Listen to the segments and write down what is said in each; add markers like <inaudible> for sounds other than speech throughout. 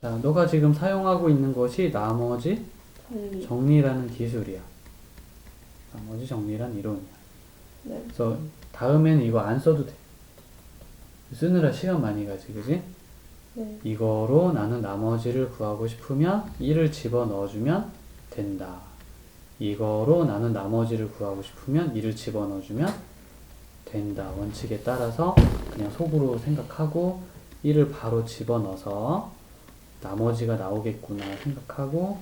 자, 너가 지금 사용하고 있는 것이 나머지 정리. 정리라는 기술이야. 나머지 정리란 이론이야. 네. 그래서 다음에는 이거 안 써도 돼. 쓰느라 시간 많이 가지, 그지? 네. 이거로 나는 나머지를 구하고 싶으면 1을 집어 넣어주면 된다. 이거로 나는 나머지를 구하고 싶으면 1을 집어 넣어주면 된다. 원칙에 따라서 그냥 속으로 생각하고 1을 바로 집어 넣어서 나머지가 나오겠구나 생각하고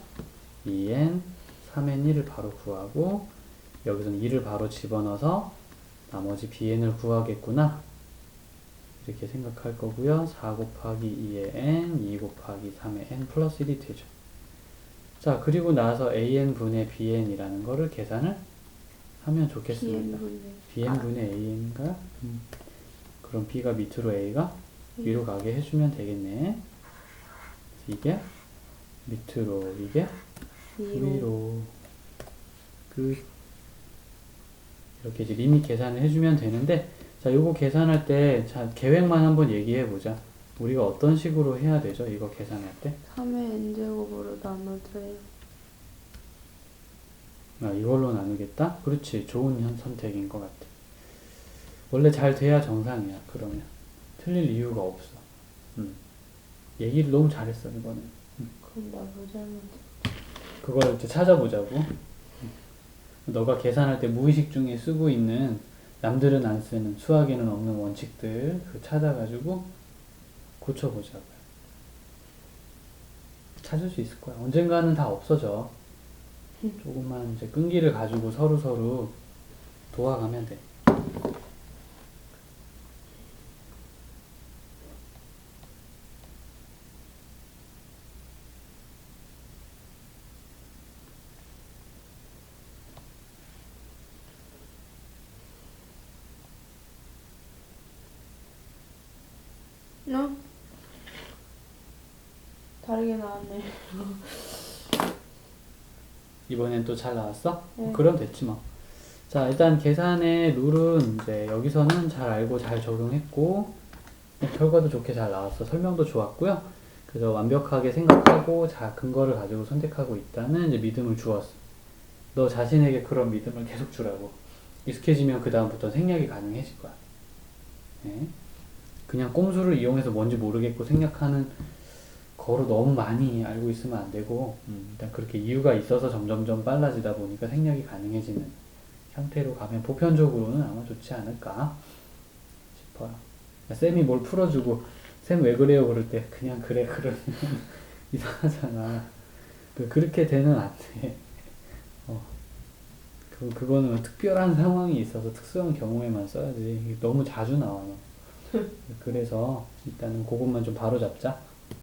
2n, 3n 1을 바로 구하고 여기서는 2를 바로 집어 넣어서 나머지 bn을 구하겠구나 이렇게 생각할 거고요. 4 곱하기 2의 n, 2 곱하기 3의 n 플러스 1이 되죠. 자, 그리고 나서 an 분의 bn이라는 거를 계산을 하면 좋겠습니다. 비행분의. bn 분의 a인가? 음. 그럼 b가 밑으로 a가 위로 가게 해주면 되겠네. 이게 밑으로, 이게 위로. 위로. 그 이렇게 이제 리밋 계산을 해주면 되는데 자 요거 계산할 때 자 계획만 한번 얘기해 보자 우리가 어떤 식으로 해야 되죠 이거 계산할 때 3의 n제곱으로 나눠줘요. 아, 이걸로 나누겠다 그렇지 좋은 현 선택인 것 같아 원래 잘 돼야 정상이야 그러면 틀릴 이유가 없어 음. 얘기를 너무 잘했어 이번에 그럼 나도 잘못. 그걸 이제 찾아보자고. 너가 계산할 때 무의식 중에 쓰고 있는 남들은 안 쓰는 수학에는 없는 원칙들 그 찾아가지고 고쳐보자고요. 찾을 수 있을 거야. 언젠가는 다 없어져. <laughs> 조금만 이제 끈기를 가지고 서로 서로 도와가면 돼. 어? 다르게 나왔네. <laughs> 이번엔 또 잘 나왔어? 네. 그럼 됐지 뭐. 자, 일단 계산의 룰은 이제 여기서는 잘 알고 잘 적용했고, 결과도 좋게 잘 나왔어. 설명도 좋았고요. 그래서 완벽하게 생각하고, 자, 근거를 가지고 선택하고 있다는 이제 믿음을 주었어. 너 자신에게 그런 믿음을 계속 주라고. 익숙해지면 그 다음부터 생략이 가능해질 거야. 네. 그냥 꼼수를 이용해서 뭔지 모르겠고 생략하는 거로 너무 많이 알고 있으면 안 되고 음, 일단 그렇게 이유가 있어서 점점점 빨라지다 보니까 생략이 가능해지는 형태로 가면 보편적으로는 아마 좋지 않을까 싶어요. 쌤이 뭘 풀어주고 쌤 왜 그래요 그럴 때 그냥 그래 그러면 <laughs> 이상하잖아. 그 그렇게 되는 안 돼. 어. 그 그거는 특별한 상황이 있어서 특수한 경우에만 써야지. 너무 자주 나와. 너. 그래서 일단은 그것만 좀 바로 잡자.